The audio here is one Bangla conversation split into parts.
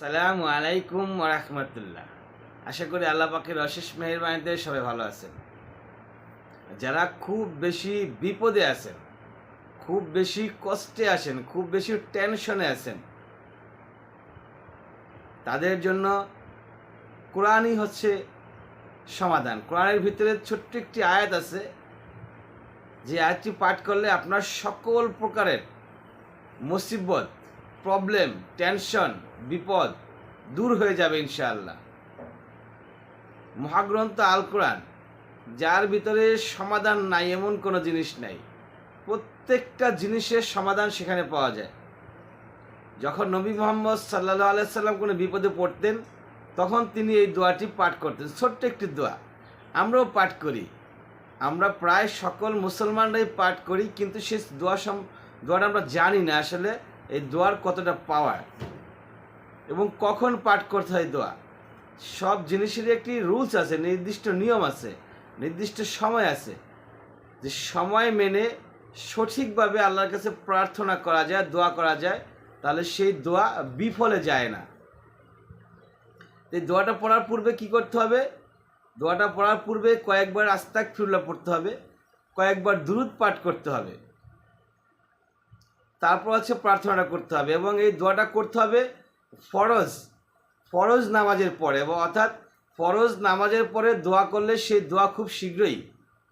সালামু আলাইকুম রহমতুল্লাহ। আশা করি আল্লাহ পাকের অশেষ মেহরবানিতে সবাই ভালো আছেন। যারা খুব বেশি বিপদে আছেন, খুব বেশি কষ্টে আছেন, খুব বেশি টেনশনে আছেন, তাদের জন্য কোরআনই হচ্ছে সমাধান। কোরআনের ভিতরে ছোট্ট একটি আয়াত আছে, যে আয়াতটি পাঠ করলে আপনার সকল প্রকারের মুসিবত, প্রবলেম, টেনশন বিপদ দূর হয়ে যাবে ইনশাআল্লাহ। মহাগ্রন্থ আল কোরআন, যার ভিতরে সমাধান নাই, এমন কোনো জিনিস নাই। প্রত্যেকটা জিনিসের সমাধান সেখানে পাওয়া যায়। যখন নবী মোহাম্মদ সাল্লাহ আলাইসাল্লাম কোনো বিপদে পড়তেন, তখন তিনি এই দোয়াটি পাঠ করতেন। ছোট্ট একটি দোয়া। আমরাও পাঠ করি। আমরা প্রায় সকল মুসলমানরাই পাঠ করি, কিন্তু সে দোয়া সম, দোয়াটা আমরা জানি না আসলে, এই দোয়ার কতটা পাওয়ার এবং কখন পাঠ করতে হয় দোয়া। সব জিনিসেরই একটি রুলস আছে, নির্দিষ্ট নিয়ম আছে, নির্দিষ্ট সময় আছে। যে সময় মেনে সঠিকভাবে আল্লাহর কাছে প্রার্থনা করা যায়, দোয়া করা যায়, তাহলে সেই দোয়া বিফলে যায় না। এই দোয়াটা পড়ার পূর্বে কি করতে হবে? দোয়াটা পড়ার পূর্বে কয়েকবার আস্তাক ফিরুল্লাহ পড়তে হবে, কয়েকবার দুরুদ পাঠ করতে হবে। তারপর হচ্ছে প্রার্থনাটা করতে হবে এবং এই দোয়াটা করতে হবে ফরজ ফরজ নামাজের পরে অর্থাৎ ফরজ নামাজের পরে দোয়া করলে সেই দোয়া খুব শীঘ্রই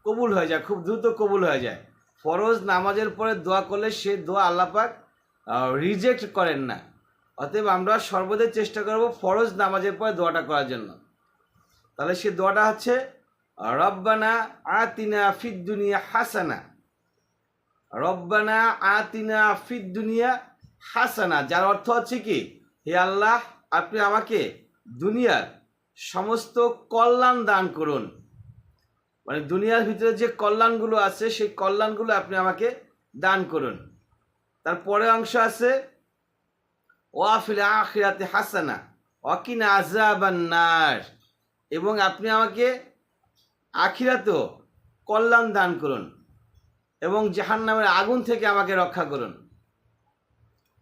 কবুল হয়ে যায়, খুব দ্রুত কবুল হয়ে যায়। ফরজ নামাজের পরে দোয়া করলে সে দোয়া আল্লাপাক রিজেক্ট করেন না। অতএব আমরা সর্বদাই চেষ্টা করব ফরজ নামাজের পরে দোয়াটা করার জন্য। তাহলে সে দোয়াটা হচ্ছে, রব্বানা আতিনা ফিদ দুনিয়া হাসানা। রব্বানা আতিনা ফিদ দুনিয়া হাসানা, যার অর্থ হচ্ছে কি? হে আল্লাহ, আপনি আমাকে দুনিয়ার সমস্ত কল্যাণ দান করুন। মানে দুনিয়ার ভিতরে যে কল্যাণগুলো আছে, সেই কল্যাণগুলো আপনি আমাকে দান করুন। তার তারপরে অংশ আছে ওয়াফিল আখিরাতে হাসানা অকিনা আজাবান্নার এবং আপনি আমাকে আখিরাতেও কল্যাণ দান করুন এবং জাহান্নামের আগুন থেকে আমাকে রক্ষা করুন।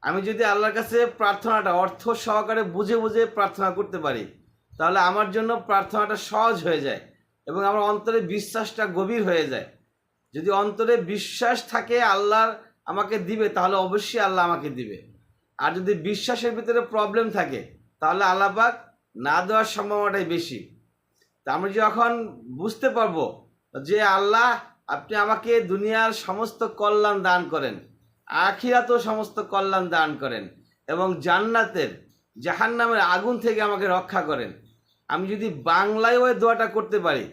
আমি যদি আল্লাহর কাছে প্রার্থনাটা, অর্থ সহকারে বুঝে বুঝে প্রার্থনা করতে পারি, তাহলে আমার জন্য প্রার্থনাটা সহজ হয়ে যায় এবং আমার অন্তরে বিশ্বাসটা গভীর হয়ে যায়। যদি অন্তরে বিশ্বাস থাকে আল্লাহ আমাকে দিবে, তাহলে অবশ্যই আল্লাহ আমাকে দিবে। আর যদি বিশ্বাসের ভিতরে প্রবলেম থাকে, তাহলে আল্লাপাক না দেওয়ার সম্ভাবনাটাই বেশি। তা আমি যখন বুঝতে পারব যে আল্লাহ আপনি আমাকে দুনিয়ার সমস্ত কল্যাণ দান করেন আখিরাতেও সমস্ত কল্যাণ দান করেন এবং জান্নাতের, জাহান্নামের আগুন থেকে আমাকে রক্ষা করেন। আমি যদি বাংলায় ওই দোয়াটা করতে পারি,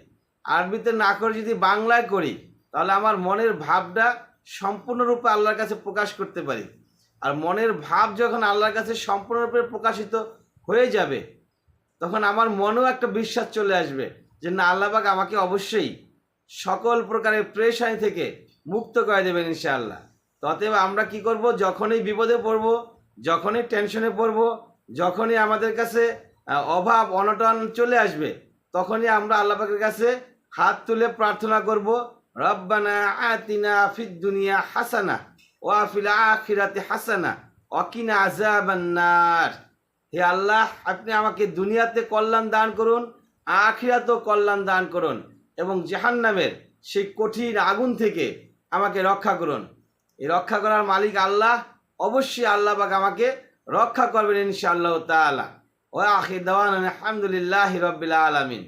আরবিতে না করে যদি বাংলায় করি, তাহলে আমার মনের ভাবটা সম্পূর্ণরূপে আল্লাহর কাছে প্রকাশ করতে পারি। আর মনের ভাব যখন আল্লাহর কাছে সম্পূর্ণরূপে প্রকাশিত হয়ে যাবে, তখন আমার মনেও একটা বিশ্বাস চলে আসবে যে না, আল্লাহবাক আমাকে অবশ্যই সকল প্রকারের প্রেশানি থেকে মুক্ত করে দেবেন ইনশাআল্লাহ। ততএব আমরা কি করব? যখনই বিপদে পড়ব, যখনই টেনশনে পড়ব, যখনই আমাদের কাছে অভাব, অনটন চলে আসবে, তখনই আমরা আল্লাহ পাকের কাছে হাত তুলে প্রার্থনা করব, রব্বানা আতিনা ফিদ দুনিয়া হাসানা ওয়া ফিল আখিরাতি হাসানা অকিনা আযাবান্নার হে আল্লাহ, আপনি আমাকে দুনিয়াতে কল্যাণ দান করুন, আখিরাতেও কল্যাণ দান করুন এবং জাহান্নামের সেই কঠিন আগুন থেকে আমাকে রক্ষা করুন। এই রক্ষা করার মালিক আল্লাহ, অবশ্যই আল্লাহ বাক আমাকে রক্ষা করবেন ইনশাআল্লাহ তালা ও আখির দেওয়ান আলহামদুলিল্লাহ রবিল্লা আলামিন।